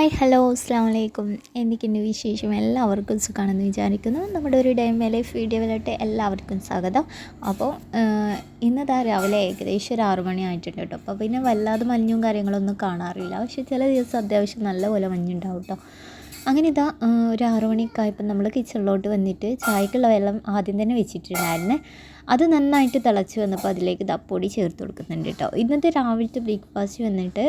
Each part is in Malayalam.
ഹായ് ഹലോ അസ്സാം വലൈക്കും എന്തൊക്കെയുണ്ട് വിശേഷം എല്ലാവർക്കും സുഖമാണെന്ന് വിചാരിക്കുന്നു. നമ്മുടെ ഒരു ഡേ ലൈഫ് വീഡിയോയിലോട്ട് എല്ലാവർക്കും സ്വാഗതം. അപ്പോൾ ഇന്നതാ രാവിലെ ഏകദേശം ഒരു ആറു മണി ആയിട്ടുണ്ട് കേട്ടോ. അപ്പോൾ പിന്നെ വല്ലാതെ മഞ്ഞും കാര്യങ്ങളൊന്നും കാണാറില്ല. പക്ഷേ ചില ദിവസം അത്യാവശ്യം നല്ലപോലെ മഞ്ഞുണ്ടാവും കേട്ടോ. അങ്ങനെ ഇതാ ഒരു ആറു മണിയൊക്കെ ആയപ്പോൾ നമ്മൾ കിച്ചണിലോട്ട് വന്നിട്ട് ചായക്കുള്ള വെള്ളം ആദ്യം തന്നെ വെച്ചിട്ടുണ്ടായിരുന്നേ. അത് നന്നായിട്ട് തിളച്ച് വന്നപ്പോൾ അതിലേക്ക് ദപ്പൊടി ചേർത്ത് കൊടുക്കുന്നുണ്ട് കേട്ടോ. ഇന്നത്തെ രാവിലത്തെ ബ്രേക്ക്ഫാസ്റ്റ് വന്നിട്ട്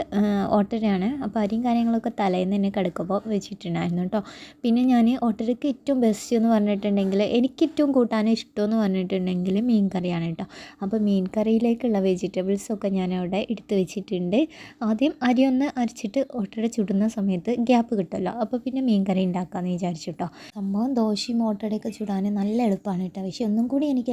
ഓട്ടരയാണ്. അപ്പോൾ അരിയും കാര്യങ്ങളൊക്കെ തലേന്ന് തന്നെ കിടക്കുമ്പോൾ വെച്ചിട്ടുണ്ടായിരുന്നു കേട്ടോ. പിന്നെ ഞാൻ ഓട്ടരയ്ക്ക് ഏറ്റവും ബെസ്റ്റ് എന്ന് പറഞ്ഞിട്ടുണ്ടെങ്കിൽ എനിക്ക് ഏറ്റവും കൂട്ടാൻ ഇഷ്ടമെന്ന് പറഞ്ഞിട്ടുണ്ടെങ്കിൽ മീൻ കറിയാണ് കേട്ടോ. അപ്പോൾ മീൻ കറിയിലേക്കുള്ള വെജിറ്റബിൾസൊക്കെ ഞാനവിടെ എടുത്ത് വെച്ചിട്ടുണ്ട്. ആദ്യം അരി ഒന്ന് അരച്ചിട്ട് ഓട്ടട ചുടുന്ന സമയത്ത് ഗ്യാപ്പ് കിട്ടുമല്ലോ. അപ്പോൾ പിന്നെ മീൻ കറി ഉണ്ടാക്കാമെന്ന് വിചാരിച്ചു കേട്ടോ. സംഭവം ദോശയും ഓട്ടടയൊക്കെ ചുടാൻ നല്ല എളുപ്പമാണ് കേട്ടോ. പക്ഷേ ഒന്നും കൂടി എനിക്ക്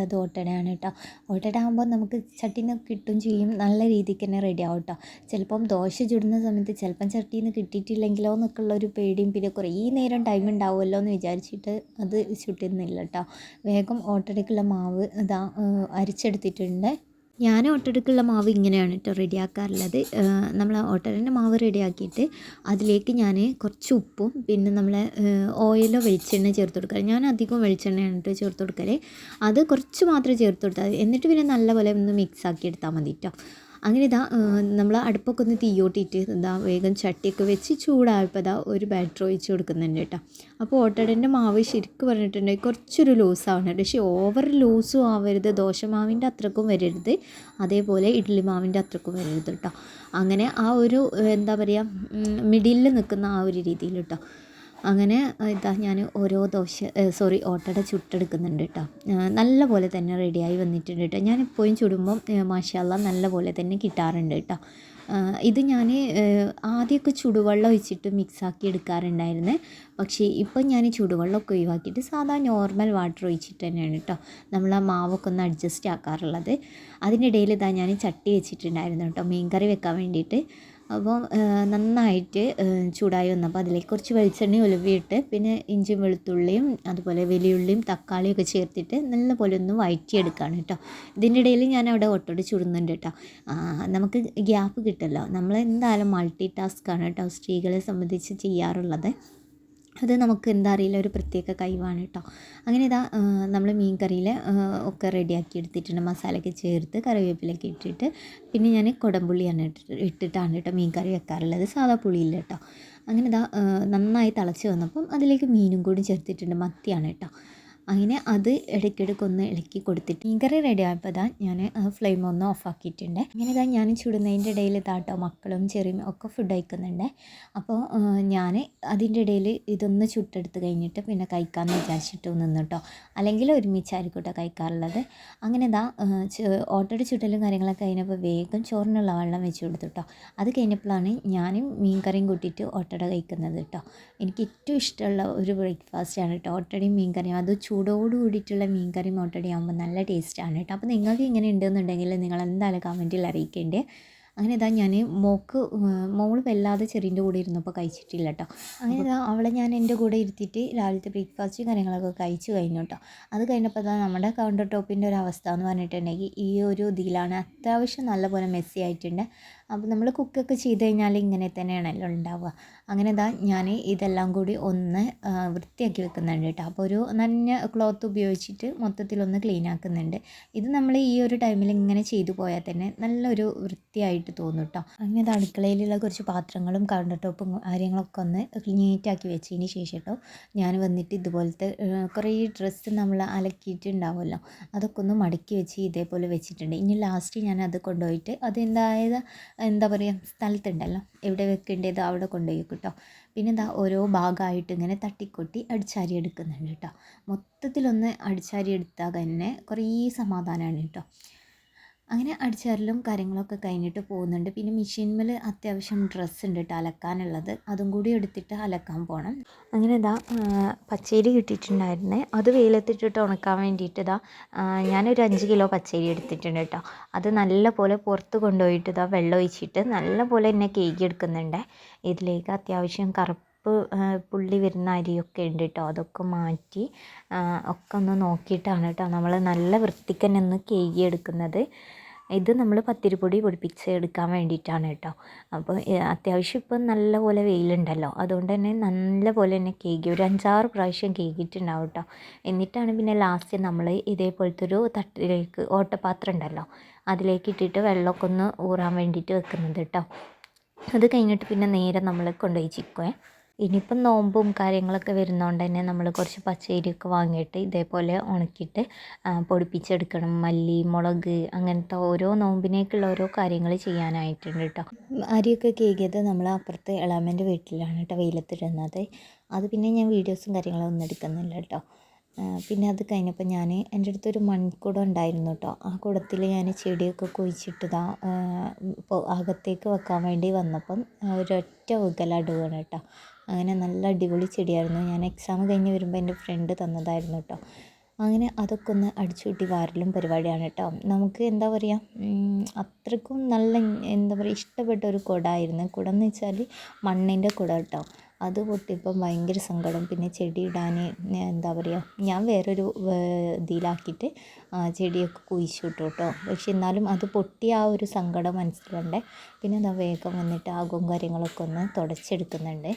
എളുപ്പമായിട്ടുള്ളത് ഓട്ടടയാണ് കേട്ടോ ഓട്ടട ആകുമ്പോൾ നമുക്ക് ചട്ടിന്ന് കിട്ടും ചെയ്യും. നല്ല രീതിക്ക് തന്നെ റെഡി ആവും കേട്ടോ ചിലപ്പം ദോശ ചുടുന്ന സമയത്ത് ചിലപ്പം ചട്ടിയിൽ നിന്ന് കിട്ടിയിട്ടില്ലെങ്കിലോ എന്നൊക്കെയുള്ള ഒരു പേടിയും പിന്നെ കുറേ നേരം ടൈം ഉണ്ടാവുമല്ലോ എന്ന് വിചാരിച്ചിട്ട് അത് ചുട്ടിരുന്നില്ല കേട്ടോ വേഗം ഓട്ടടയ്ക്കുള്ള മാവ് ഇതാ അരിച്ചെടുത്തിട്ടുണ്ട്. ഞാൻ ഓട്ടടക്കുള്ള മാവ് ഇങ്ങനെയാണ് കേട്ടോ റെഡിയാക്കാറുള്ളത്. നമ്മൾ ഓട്ടടന്റെ മാവ് റെഡിയാക്കിയിട്ട് അതിലേക്ക് ഞാൻ കുറച്ച് ഉപ്പും പിന്നെ നമ്മൾ ഓയിലോ വെളിച്ചെണ്ണ ചേർത്ത് കൊടുക്കുക ഞാൻ അധികം വെളിച്ചെണ്ണയാണ് കേട്ടോ ചേർത്ത് കൊടുക്കൽ അത് കുറച്ച് മാത്രമേ ചേർത്ത് കൊടുത്താൽ എന്നിട്ട് പിന്നെ നല്ലപോലെ ഒന്ന് മിക്സ് ആക്കി എടുത്താൽ മതി കേട്ടോ അങ്ങനെ ഇതാ നമ്മൾ അടുപ്പൊക്കെ ഒന്ന് തീയോട്ടിയിട്ട് ഇതാ വേഗം ചട്ടിയൊക്കെ വെച്ച് ചൂടായപ്പോൾ ഇതാ ഒരു ബാറ്റർ ഒഴിച്ച് കൊടുക്കുന്നുണ്ട് കേട്ടോ. അപ്പോൾ ഓട്ടടേന്റെ മാവ് ശരിക്കും പറഞ്ഞിട്ടുണ്ടെങ്കിൽ കുറച്ചൊരു ലൂസ് ലൂസാവണം പക്ഷേ ഓവർ ലൂസും ആവരുത് ദോശമാവിന്റെ അത്രക്കും വരരുത്. അതേപോലെ ഇഡ്ഡലി മാവിന്റെ അത്രക്കും വരരുത് കേട്ടോ. അങ്ങനെ ആ ഒരു എന്താ പറയുക മിഡിലിൽ നിൽക്കുന്ന ആ ഒരു രീതിയിൽ കേട്ടോ. അങ്ങനെ ഇതാ ഞാൻ ഓരോ ദോശ സോറി ഓട്ടട ചുട്ടെടുക്കുന്നുണ്ട് കേട്ടോ നല്ല പോലെ തന്നെ റെഡിയായി വന്നിട്ടുണ്ട് കേട്ടോ ഞാൻ എപ്പോഴും ചുടുമ്പം മാഷാല്ല നല്ല പോലെ തന്നെ കിട്ടാറുണ്ട് കേട്ടോ ഇത് ഞാൻ ആദ്യമൊക്കെ ചുടുവെള്ളം ഒഴിച്ചിട്ട് മിക്സാക്കി എടുക്കാറുണ്ടായിരുന്നേ. പക്ഷേ ഇപ്പം ഞാൻ ചുടുവെള്ളമൊക്കെ ഒഴിവാക്കിയിട്ട് സാധാ നോർമൽ വാട്ടർ ഒഴിച്ചിട്ട് തന്നെയാണ് കേട്ടോ നമ്മൾ ആ മാവൊക്കെ ഒന്ന് അഡ്ജസ്റ്റ് ആക്കാറുള്ളത്. അതിനിടയിൽ ഇതാ ഞാൻ ചട്ടി വെച്ചിട്ടുണ്ടായിരുന്നു കേട്ടോ മീൻ കറി വെക്കാൻ വേണ്ടിയിട്ട്. അപ്പോൾ നന്നായിട്ട് ചൂടായി വന്നപ്പോൾ അതിലേക്ക് കുറച്ച് വെളിച്ചെണ്ണയും ഉലുവിയിട്ട് പിന്നെ ഇഞ്ചിയും വെളുത്തുള്ളിയും അതുപോലെ വലിയുള്ളിയും തക്കാളിയൊക്കെ ചേർത്തിട്ട് നല്ലപോലെ ഒന്ന് വഴറ്റിയെടുക്കുകയാണ് കേട്ടോ. ഇതിന്റെ ഇടയിൽ ഞാൻ അവിടെ ഒട്ടോട് ചുടുന്നുണ്ട് കേട്ടോ. നമുക്ക് ഗ്യാപ്പ് കിട്ടുമല്ലോ നമ്മൾ എന്തായാലും മൾട്ടി ടാസ്ക്കാണ് കേട്ടോ സ്ത്രീകളെ സംബന്ധിച്ച് ചെയ്യാറുള്ളത്. അത് നമുക്ക് എന്താ അറിയില്ല ഒരു പ്രത്യേക കഴിവാണ് കേട്ടോ അങ്ങനെ ഇതാ നമ്മൾ മീൻ കറിയിൽ ഒക്കെ റെഡിയാക്കി എടുത്തിട്ടുണ്ട്. മസാലയൊക്കെ ചേർത്ത് കറിവേപ്പിലൊക്കെ ഇട്ടിട്ട് പിന്നെ ഞാൻ കുടംപുള്ളിയാണ് ഇട്ടിട്ട് ഇട്ടിട്ടാണ് കേട്ടോ മീൻ കറി വെക്കാറുള്ളത്. സാധാ പുളിയില്ല കേട്ടോ അങ്ങനെ ഇതാ നന്നായി തിളച്ച് വന്നപ്പം അതിലേക്ക് മീനും കൂടി ചേർത്തിട്ടുണ്ട്. മത്തിയാണ് കേട്ടോ അങ്ങനെ അത് ഇടയ്ക്കിടയ്ക്ക് ഒന്ന് ഇളക്കി കൊടുത്തിട്ട് മീൻകറി റെഡി ആയപ്പോൾ ഇതാ ഞാൻ ഫ്ലെയിം ഒന്ന് ഓഫ് ആക്കിയിട്ടുണ്ട്. ഇങ്ങനെ ഇതാ ഞാൻ ചുടുന്നതിന്റെ ഇടയിൽ താട്ടോ മക്കളും ചെറിയ ഒക്കെ ഫുഡ് കഴിക്കുന്നുണ്ട്. അപ്പോൾ ഞാൻ അതിന്റെ ഇടയിൽ ഇതൊന്ന് ചുട്ടെടുത്ത് കഴിഞ്ഞിട്ട് പിന്നെ കഴിക്കാമെന്ന് വിചാരിച്ചിട്ട് നിന്ന് കേട്ടോ അല്ലെങ്കിൽ ഒരുമിച്ചായിരിക്കും കേട്ടോ കഴിക്കാറുള്ളത്. അങ്ങനെ ഇതാ ഓട്ടോയുടെ ചുട്ടലും കാര്യങ്ങളൊക്കെ കഴിഞ്ഞപ്പോൾ വേഗം ചോറിനുള്ള വെള്ളം വെച്ച് കൊടുത്തു കേട്ടോ അത് കഴിഞ്ഞപ്പോഴാണ് ഞാനും മീൻ കറിയും കൂട്ടിയിട്ട് ഓട്ടട കഴിക്കുന്നത് കേട്ടോ എനിക്ക് ഏറ്റവും ഇഷ്ടമുള്ള ഒരു ബ്രേക്ക്ഫാസ്റ്റാണ് കേട്ടോ ഓട്ടോടെയും മീൻ കറിയും അത് ചൂടോട് കൂടിയിട്ടുള്ള മീൻകറി മുട്ടടി ആകുമ്പോൾ നല്ല ടേസ്റ്റാണ് കേട്ടോ. അപ്പോൾ നിങ്ങൾക്ക് ഇങ്ങനെ ഉണ്ടെന്നുണ്ടെങ്കിൽ നിങ്ങൾ എന്തായാലും കമന്റിൽ അറിയിക്കേണ്ടേ. അങ്ങനെ ഇതാ ഞാൻ മോക്ക് മോൾ വല്ലാതെ ചെറിന്റെ കൂടെ ഇരുന്നപ്പോൾ കഴിച്ചിട്ടില്ല കേട്ടോ. അങ്ങനെ ഇതാ അവളെ ഞാൻ എന്റെ കൂടെ ഇരുത്തിയിട്ട് രാവിലത്തെ ബ്രേക്ക്ഫാസ്റ്റ് കാര്യങ്ങളൊക്കെ കഴിച്ചു കഴിഞ്ഞു കേട്ടോ. അത് കഴിഞ്ഞപ്പോൾ ഇതാ നമ്മുടെ കൗണ്ടർ ടോപ്പിന്റെ ഒരു അവസ്ഥ എന്ന് പറഞ്ഞിട്ടുണ്ടെങ്കിൽ ഈ ഒരു ഇതിലാണ് അത്യാവശ്യം നല്ലപോലെ മെസ്സി ആയിട്ടുണ്ട്. അപ്പോൾ നമ്മൾ കുക്കൊക്കെ ചെയ്ത് കഴിഞ്ഞാൽ ഇങ്ങനെ തന്നെയാണല്ലോ ഉണ്ടാവുക. അങ്ങനെ ഇതാ ഞാൻ ഇതെല്ലാം കൂടി ഒന്ന് വൃത്തിയാക്കി വെക്കുന്നുണ്ട് കേട്ടോ. അപ്പോൾ ഒരു നനഞ്ഞ ക്ലോത്ത് ഉപയോഗിച്ചിട്ട് മൊത്തത്തിലൊന്ന് ക്ലീൻ ആക്കുന്നുണ്ട്. ഇത് നമ്മൾ ഈ ഒരു ടൈമിൽ ഇങ്ങനെ ചെയ്തു പോയാൽ തന്നെ നല്ലൊരു വൃത്തിയായിട്ട് തോന്നും കേട്ടോ. അങ്ങനെ അടുക്കളയിലുള്ള കുറച്ച് പാത്രങ്ങളും കൗണ്ടർ ടോപ്പും കാര്യങ്ങളൊക്കെ ഒന്ന് നീറ്റാക്കി വെച്ചതിന് ശേഷം കേട്ടോ ഞാൻ വന്നിട്ട് ഇതുപോലത്തെ കുറേ ഡ്രസ്സ് നമ്മൾ അലക്കിയിട്ടുണ്ടാവുമല്ലോ. അതൊക്കെ ഒന്ന് മടക്കി വെച്ച് ഇതേപോലെ വെച്ചിട്ടുണ്ട്. ഇനി ലാസ്റ്റ് ഞാൻ അത് കൊണ്ടുപോയിട്ട് അതെന്തായത് എന്താ പറയുക സ്ഥലത്തുണ്ടല്ലോ. എവിടെ വെക്കേണ്ടത് അവിടെ കൊണ്ടുപോയി കേട്ടോ. പിന്നെ എന്താ ഓരോ ഭാഗമായിട്ട് ഇങ്ങനെ തട്ടിക്കൊട്ടി അടിച്ചാരി എടുക്കുന്നുണ്ട് കേട്ടോ. മൊത്തത്തിലൊന്ന് അടിച്ചാരി എടുത്താൽ തന്നെ കുറേ സമാധാനമാണ് കേട്ടോ. അങ്ങനെ അടിച്ചാരലും കാര്യങ്ങളൊക്കെ കഴിഞ്ഞിട്ട് പോകുന്നുണ്ട്. പിന്നെ മെഷീൻമേൽ അത്യാവശ്യം ഡ്രസ്സ് ഉണ്ട് കേട്ടോ അലക്കാനുള്ളത്. അതും കൂടി എടുത്തിട്ട് അലക്കാൻ പോകണം അങ്ങനെ ഇതാ പച്ചരി കിട്ടിയിട്ടുണ്ടായിരുന്നേ. അത് വെയിലത്തിട്ടിട്ട് ഉണക്കാൻ വേണ്ടിയിട്ട് ഇതാ ഞാനൊരു അഞ്ച് കിലോ പച്ചരി എടുത്തിട്ടുണ്ട് കേട്ടോ അത് നല്ല പോലെ പുറത്ത് കൊണ്ടുപോയിട്ട് ഇതാ വെള്ളം ഒഴിച്ചിട്ട് നല്ല പോലെ എന്നെ കേക്ക് എടുക്കുന്നുണ്ട് ഇതിലേക്ക് അത്യാവശ്യം കറുപ്പ് പുള്ളി വരുന്ന അരിയൊക്കെ ഉണ്ട് കേട്ടോ അതൊക്കെ മാറ്റി ഒക്കെ ഒന്ന് നോക്കിയിട്ടാണ് കേട്ടോ നമ്മൾ നല്ല വൃത്തിക്ക് തന്നെ ഒന്ന് കഴുകിയെടുക്കുന്നത്. ഇത് നമ്മൾ പത്തിരിപ്പൊടി പൊടിപ്പിച്ച് എടുക്കാൻ വേണ്ടിയിട്ടാണ് കേട്ടോ അപ്പോൾ അത്യാവശ്യം ഇപ്പം നല്ല പോലെ വെയിലുണ്ടല്ലോ. അതുകൊണ്ട് തന്നെ നല്ല പോലെ തന്നെ കേകി ഒരു അഞ്ചാറ് പ്രാവശ്യം കേകിയിട്ടുണ്ടാവും കേട്ടോ എന്നിട്ടാണ് പിന്നെ ലാസ്റ്റ് നമ്മൾ ഇതേപോലത്തെ ഒരു തട്ടിലേക്ക് ഓട്ടപാത്രം ഉണ്ടല്ലോ അതിലേക്ക് ഇട്ടിട്ട് വെള്ളമൊക്കെ ഒന്ന് ഊറാൻ വേണ്ടിയിട്ട് വെക്കുന്നത് കേട്ടോ അത് കഴിഞ്ഞിട്ട് പിന്നെ നേരെ നമ്മൾ കൊണ്ടുപോയി ചിക്കുവേ. ഇനിയിപ്പം നോമ്പും കാര്യങ്ങളൊക്കെ വരുന്നതുകൊണ്ട് തന്നെ നമ്മൾ കുറച്ച് പച്ചരിയൊക്കെ വാങ്ങിയിട്ട് ഇതേപോലെ ഉണക്കിയിട്ട് പൊടിപ്പിച്ചെടുക്കണം. മല്ലി മുളക് അങ്ങനത്തെ ഓരോ നോമ്പിനേക്കുള്ള ഓരോ കാര്യങ്ങൾ ചെയ്യാനായിട്ടുണ്ട് കേട്ടോ അരിയൊക്കെ കേകിയത് നമ്മൾ അപ്പുറത്ത് ഇളാമന്റെ വീട്ടിലാണ് കേട്ടോ വെയിലത്തിടുന്നത്. അത് പിന്നെ ഞാൻ വീഡിയോസും കാര്യങ്ങളൊന്നും എടുക്കുന്നില്ല കേട്ടോ പിന്നെ അത് കഴിഞ്ഞപ്പോൾ ഞാൻ എന്റെ അടുത്തൊരു മൺകുടം ഉണ്ടായിരുന്നു കേട്ടോ ആ കുടത്തിൽ ഞാൻ ചെടിയൊക്കെ കുഴിച്ചിട്ടതാ ഇപ്പോൾ അകത്തേക്ക് വെക്കാൻ വേണ്ടി വന്നപ്പം ഒരൊറ്റ വീകലാടുകയാണ് കേട്ടോ അങ്ങനെ നല്ല അടിപൊളി ചെടിയായിരുന്നു. ഞാൻ എക്സാം കഴിഞ്ഞ് വരുമ്പോൾ എന്റെ ഫ്രണ്ട് തന്നതായിരുന്നു കേട്ടോ അങ്ങനെ അതൊക്കെ ഒന്ന് അടിച്ചു കൂട്ടി വാരലും പരിപാടിയാണ് കേട്ടോ നമുക്ക് എന്താ പറയുക അത്രക്കും നല്ല എന്താ പറയുക ഇഷ്ടപ്പെട്ട ഒരു കുടമായിരുന്നു കുടം എന്ന് വെച്ചാൽ മണ്ണിന്റെ കുടം കേട്ടോ അത് പൊട്ടിയപ്പം ഭയങ്കര സങ്കടം. പിന്നെ ചെടി ഇടാൻ എന്താ പറയുക ഞാൻ വേറൊരു ഇതിലാക്കിയിട്ട് ചെടിയൊക്കെ കുഴിച്ചു വിട്ടു കേട്ടോ. പക്ഷെ എന്നാലും അത് പൊട്ടിയ ആ ഒരു സങ്കടം മനസ്സിലുണ്ട്. പിന്നെ എന്താ വേഗം വന്നിട്ട് ആകും കാര്യങ്ങളൊക്കെ ഒന്ന് തുടച്ചെടുക്കുന്നുണ്ട്.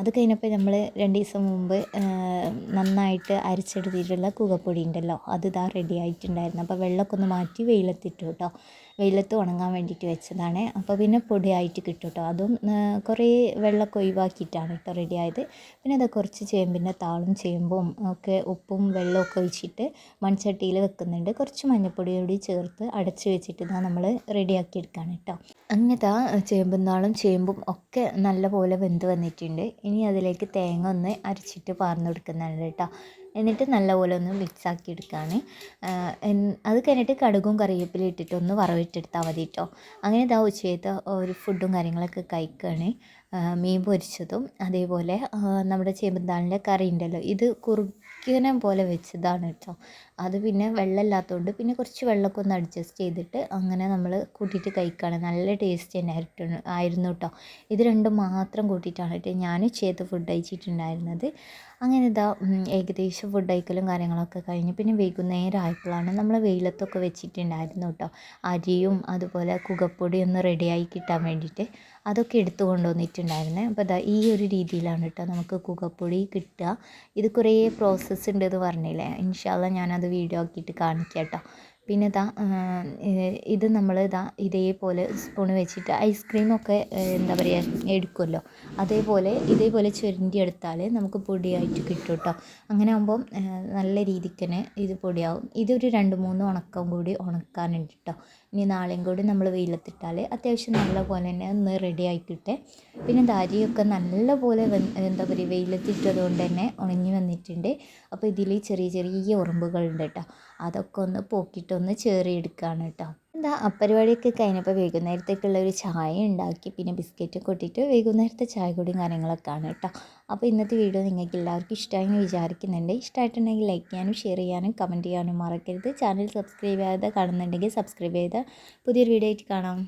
അത് കഴിഞ്ഞപ്പോൾ നമ്മൾ രണ്ട് ദിവസം മുമ്പ് നന്നായിട്ട് അരച്ചെടുത്തിട്ടുള്ള കുകപ്പൊടി ഉണ്ടല്ലോ അത് ഇതാ റെഡി ആയിട്ടുണ്ടായിരുന്നു. അപ്പോൾ വെള്ളമൊക്കെ ഒന്ന് മാറ്റി വെയിലത്തിട്ടു കേട്ടോ. വെയിലത്ത് ഉണങ്ങാൻ വേണ്ടിയിട്ട് വെച്ചതാണ്. അപ്പോൾ പിന്നെ പൊടിയായിട്ട് കിട്ടും കേട്ടോ അതും കുറേ വെള്ളമൊക്കെ ഒഴിവാക്കിയിട്ടാണ് കേട്ടോ റെഡി ആയത്. പിന്നെ അത് കുറച്ച് ചേമ്പിന്റെ താളും ചേമ്പും ഒക്കെ ഉപ്പും വെള്ളമൊക്കെ ഒഴിച്ചിട്ട് മൺചട്ടിയിൽ വെക്കുന്നുണ്ട്. കുറച്ച് മഞ്ഞൾപ്പൊടി കൂടി ചേർത്ത് അടച്ച് വെച്ചിട്ട് ഇതാ നമ്മൾ റെഡിയാക്കി എടുക്കുകയാണ് കേട്ടോ. അങ്ങനത്തെ ചേമ്പും താളും ചേമ്പും ഒക്കെ നല്ലപോലെ വെന്ത് വന്നിട്ടുണ്ട്. ഇനി അതിലേക്ക് തേങ്ങ ഒന്ന് അരച്ചിട്ട് പാർന്ന് കൊടുക്കുന്നുണ്ട് കേട്ടോ. എന്നിട്ട് നല്ലപോലെ ഒന്ന് മിക്സ് ആക്കി എടുക്കുകയാണ് അത് കഴിഞ്ഞിട്ട് കടുകും കറിവേപ്പിലും ഇട്ടിട്ട് ഒന്ന് വറവിട്ടെടുത്താൽ മതി കേട്ടോ അങ്ങനെ ഇതാ ഉച്ചയത്തെ ഒരു ഫുഡും കാര്യങ്ങളൊക്കെ കഴിക്കുകയാണ് മീൻ പൊരിച്ചതും അതേപോലെ നമ്മുടെ ചേമ്പന്താളിന്റെ കറി ഉണ്ടല്ലോ ഇത് കുറുക്കിനെ പോലെ വെച്ചതാണ് കേട്ടോ അത് പിന്നെ വെള്ളമില്ലാത്തതുകൊണ്ട് പിന്നെ കുറച്ച് വെള്ളമൊക്കെ ഒന്ന് അഡ്ജസ്റ്റ് ചെയ്തിട്ട് അങ്ങനെ നമ്മൾ കൂട്ടിയിട്ട് കഴിക്കുകയാണ് നല്ല ടേസ്റ്റ് തന്നെ ആയിരുന്നു കേട്ടോ ഇത് രണ്ടും മാത്രം കൂട്ടിയിട്ടാണ് കേട്ടോ ഞാൻ ചെയ്ത് ഫുഡ് കഴിച്ചിട്ടുണ്ടായിരുന്നത്. അങ്ങനെ ഇതാ ഏകദേശം ഫുഡ് കഴിക്കലും കാര്യങ്ങളൊക്കെ കഴിഞ്ഞ്. പിന്നെ വൈകുന്നേരം ആയപ്പോഴാണ് നമ്മൾ വെയിലത്തൊക്കെ വെച്ചിട്ടുണ്ടായിരുന്നു കേട്ടോ. അരിയും അതുപോലെ കുകപ്പൊടി ഒന്ന് റെഡിയായി കിട്ടാൻ വേണ്ടിയിട്ട് അതൊക്കെ എടുത്തു കൊണ്ടുവന്നിട്ടുണ്ടായിരുന്നേ. അപ്പോൾ ഇതാ ഈ ഒരു രീതിയിലാണ് കേട്ടോ നമുക്ക് കുകപ്പൊടി കിട്ടുക. ഇത് കുറേ പ്രോസസ്സ് ഉണ്ടെന്ന് പറഞ്ഞില്ലേ? ഇൻഷാല്ല ഞാനത് വീഡിയോ ആക്കിയിട്ട് കാണിക്കാം കേട്ടോ. പിന്നെ ഇതാ ഇത് നമ്മൾ ഇതാ ഇതേപോലെ സ്പൂൺ വെച്ചിട്ട് ഐസ്ക്രീമൊക്കെ എന്താ പറയുക എടുക്കുമല്ലോ അതേപോലെ ഇതേപോലെ ചുരണ്ടി എടുത്താൽ നമുക്ക് പൊടിയായിട്ട് കിട്ടും കേട്ടോ അങ്ങനെ ആകുമ്പം നല്ല രീതിക്ക് തന്നെ ഇത് പൊടിയാവും. ഇതൊരു രണ്ട് മൂന്ന് ഉണക്കം കൂടി ഉണക്കാനുണ്ട് കേട്ടോ ഇനി നാളെയും കൂടി നമ്മൾ വെയിലത്തിട്ടാൽ അത്യാവശ്യം നല്ല പോലെ തന്നെ ഒന്ന് റെഡി ആയിക്കിട്ടെ പിന്നെ ദാരിയൊക്കെ നല്ല പോലെ എന്താ പറയുക വെയിലത്തിട്ടതുകൊണ്ട് തന്നെ ഉണങ്ങി വന്നിട്ടുണ്ട്. അപ്പോൾ ഇതിൽ ചെറിയ ചെറിയ ഉറുമ്പുകളുണ്ട് കേട്ടോ അതൊക്കെ ഒന്ന് പോക്കിയിട്ടൊന്ന് ചേറിയെടുക്കുകയാണ് കേട്ടോ. എന്താ അപ്പരിപാടിയൊക്കെ കഴിഞ്ഞപ്പോൾ വൈകുന്നേരത്തേക്കുള്ള ഒരു ചായ ഉണ്ടാക്കി പിന്നെ ബിസ്ക്കറ്റ് കൊട്ടിയിട്ട് വൈകുന്നേരത്തെ ചായ കൂടിയും കാര്യങ്ങളൊക്കെയാണ് കേട്ടോ. അപ്പോൾ ഇന്നത്തെ വീഡിയോ നിങ്ങൾക്ക് എല്ലാവർക്കും ഇഷ്ടമായി വിചാരിക്കുന്നുണ്ട്. ഇഷ്ടമായിട്ടുണ്ടെങ്കിൽ ലൈക്ക് ചെയ്യാനും ഷെയർ ചെയ്യാനും കമന്റ് ചെയ്യാനും മറക്കരുത്. ചാനൽ സബ്സ്ക്രൈബ് ചെയ്യാതെ കാണുന്നുണ്ടെങ്കിൽ സബ്സ്ക്രൈബ് ചെയ്ത് പുതിയൊരു വീഡിയോ ആയിട്ട് കാണാം.